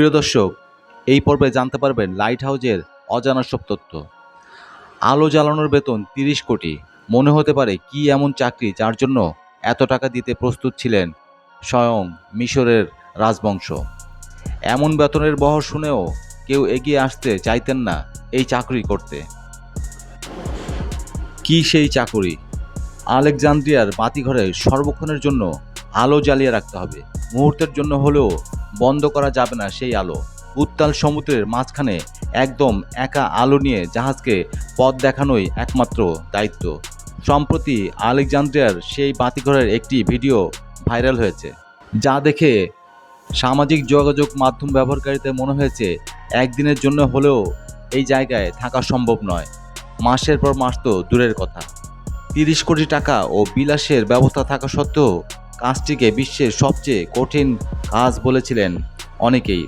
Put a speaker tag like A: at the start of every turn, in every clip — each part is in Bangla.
A: প্রিয় দর্শক, এই পর্বে জানতে পারবেন লাইট হাউজের অজানা সব তথ্য। আলো জ্বালানোর বেতন তিরিশ কোটি। মনে হতে পারে কি এমন চাকরি যার জন্য এত টাকা দিতে প্রস্তুত ছিলেন স্বয়ং মিশরের রাজবংশ। এমন বেতনের বহর শুনেও কেউ এগিয়ে আসতে চাইতেন না এই চাকরি করতে। কি সেই চাকুরি? আলেকজান্দ্রিয়ার বাতিঘরে সর্বক্ষণের জন্য আলো জ্বালিয়ে রাখতে হবে। মুহূর্তের জন্য হলেও বন্ধ করা যাবে না সেই আলো। উত্তাল সমুদ্রের মাঝখানে একদম একা আলো নিয়ে জাহাজকে পথ দেখানোই একমাত্র দায়িত্ব। সম্প্রতি আলেকজান্দ্রিয়ার সেই বাতিঘরের একটি ভিডিও ভাইরাল হয়েছে, যা দেখে সামাজিক যোগাযোগ মাধ্যম ব্যবহারকারীদের মনে হয়েছে, একদিনের জন্য হলেও এই জায়গায় থাকা সম্ভব নয়। মাসের পর মাস তো দূরের কথা। তিরিশ কোটি টাকা ও বিলাসের ব্যবস্থা থাকা সত্ত্বেও কাজটিকে বিশ্বের সবচেয়ে কঠিন কাজ বলেছিলেন অনেকেই।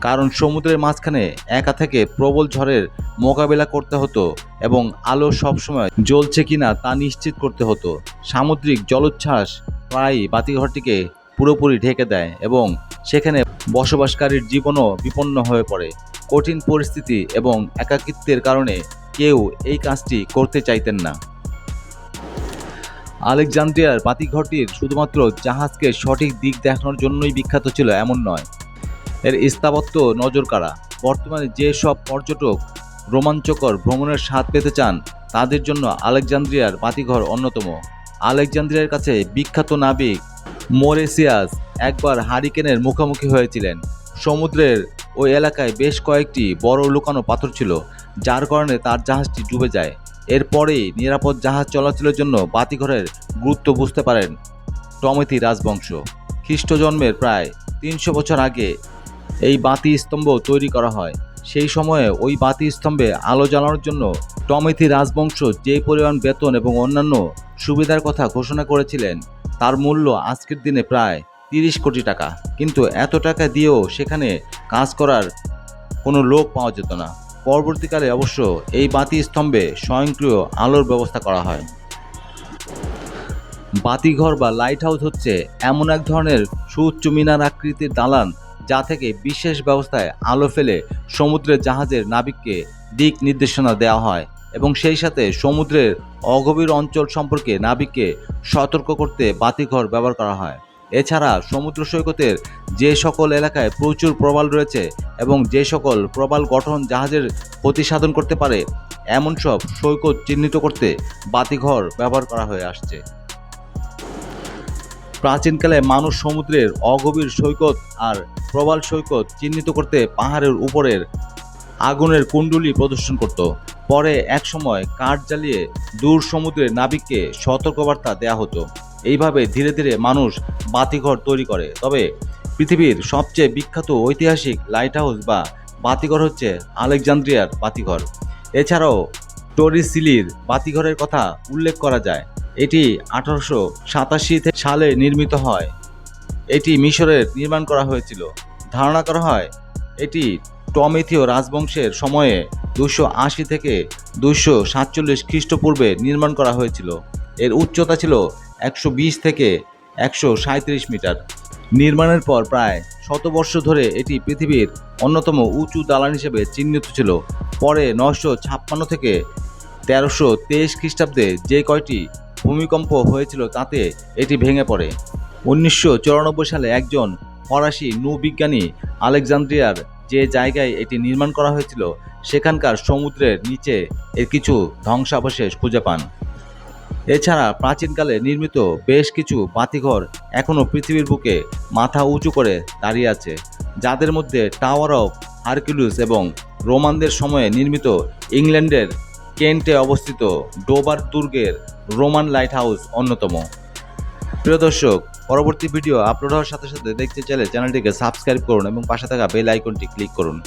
A: কারণ সমুদ্রের মাঝখানে একা থেকে প্রবল ঝড়ের মোকাবেলা করতে হতো এবং আলো সবসময় জ্বলছে কিনা তা নিশ্চিত করতে হতো। সামুদ্রিক জলোচ্ছ্বাস প্রায়ই বাতিঘরটিকে পুরোপুরি ঢেকে দেয় এবং সেখানে বসবাসকারীর জীবনও বিপন্ন হয়ে পড়ে। কঠিন পরিস্থিতি এবং একাকিত্বের কারণে কেউ এই কাজটি করতে চাইতেন না। আলেকজান্দ্রিয়ার বাতিঘরটির শুধুমাত্র জাহাজকে সঠিক দিক দেখানোর জন্যই বিখ্যাত ছিল, এমন নয়। এর স্থাপত্য নজর কাড়া বর্তমানে যে সব পর্যটক রোমাঞ্চকর ভ্রমণের স্বাদ পেতে চান, তাদের জন্য আলেকজান্দ্রিয়ার বাতিঘর অন্যতম। আলেকজান্দ্রিয়ার কাছে বিখ্যাত নাবিক মোরেসিয়াস একবার হারিকেনের মুখোমুখি হয়েছিলেন। সমুদ্রের ওই এলাকায় বেশ কয়েকটি বড় লুকানো পাথর ছিল, যার কারণে তার জাহাজটি ডুবে যায়। এরপরেই নিরাপদ জাহাজ চলাচলের জন্য বাতিঘরের গুরুত্ব বুঝতে পারেন টমেথি রাজবংশ। খ্রিস্ট জন্মের প্রায় তিনশো বছর আগে এই বাতি স্তম্ভ তৈরি করা হয়। সেই সময়ে ওই বাতি স্তম্ভে আলো জ্বালানোর জন্য টমেথি রাজবংশ যে পরিমাণ বেতন এবং অন্যান্য সুবিধার কথা ঘোষণা করেছিলেন, তার মূল্য আজকের দিনে প্রায় তিরিশ কোটি টাকা। কিন্তু এত টাকা দিয়েও সেখানে কাজ করার কোনো লোক পাওয়া যেত না। পরবর্তীকালে অবশ্য এই বাতি স্তম্ভে স্বয়ংক্রিয় আলোর ব্যবস্থা করা হয়। বাতিঘর বা লাইট হাউস হচ্ছে এমন এক ধরনের সুউচ্চ মিনার আকৃতির দালান যা থেকে বিশেষ ব্যবস্থায় আলো ফেলে সমুদ্রের জাহাজের নাবিককে দিক নির্দেশনা দেওয়া হয় এবং সেই সাথে সমুদ্রের অগভীর অঞ্চল সম্পর্কে নাবিককে সতর্ক করতে বাতিঘর ব্যবহার করা হয়। এছাড়া সমুদ্র সৈকতের যে সকল এলাকায় প্রচুর প্রবাল রয়েছে এবং যে সকল প্রবাল গঠন জাহাজের ক্ষতি সাধন করতে পারে, এমন সব সৈকত চিহ্নিত করতে বাতিঘর ব্যবহার করা হয়ে আসছে। প্রাচীনকালে মানুষ সমুদ্রের অগভীর সৈকত আর প্রবাল সৈকত চিহ্নিত করতে পাহাড়ের উপরের আগুনের কুণ্ডুলি প্রদর্শন করত। পরে এক সময় কাঠ জ্বালিয়ে দূর সমুদ্রের নাবিককে সতর্কবার্তা দেয়া হতো। এইভাবে ধীরে ধীরে মানুষ বাতিঘর তৈরি করে। তবে পৃথিবীর সবচেয়ে বিখ্যাত ঐতিহাসিক লাইট হাউস বা বাতিঘর হচ্ছে আলেকজান্দ্রিয়ার বাতিঘর। এছাড়াও টরিসিলির বাতিঘরের কথা উল্লেখ করা যায়। এটি আঠারোশো সাতাশি সালে নির্মিত হয়। এটি মিশরের নির্মাণ করা হয়েছিল। ধারণা করা হয়, এটি টমেথীয় রাজবংশের সময়ে দুশো আশি থেকে দুশো সাতচল্লিশ খ্রিস্টপূর্বে নির্মাণ করা হয়েছিল। এর উচ্চতা ছিল একশো বিশ থেকে একশো মিটার। নির্মাণের পর প্রায় শতবর্ষ ধরে এটি পৃথিবীর অন্যতম উঁচু দালান হিসেবে চিহ্নিত ছিল। পরে নশো ছাপ্পান্ন থেকে তেরোশো তেইশ খ্রিস্টাব্দে যে কয়টি ভূমিকম্প হয়েছিল তাতে এটি ভেঙে পড়ে। উনিশশো চুরানব্বই সালে একজন ফরাসি নৌবিজ্ঞানী আলেকজান্দ্রিয়ার যে জায়গায় এটি নির্মাণ করা হয়েছিল, সেখানকার সমুদ্রের নিচে এর কিছু ধ্বংসাবশেষ খুঁজে পান। এছাড়া প্রাচীনকালে নির্মিত বেশ কিছু বাতিঘর এখনও পৃথিবীর বুকে মাথা উঁচু করে দাঁড়িয়ে আছে, যাদের মধ্যে টাওয়ার অফ হারকিউলিস এবং রোমানদের সময়ে নির্মিত ইংল্যান্ডের কেন্টে অবস্থিত ডোবার দুর্গের রোমান লাইট হাউস অন্যতম। প্রিয় দর্শক, পরবর্তী ভিডিও আপলোড হওয়ার সাথে সাথে দেখতে চাইলে চ্যানেলটিকে সাবস্ক্রাইব করুন এবং পাশে থাকা বেল আইকনটি ক্লিক করুন।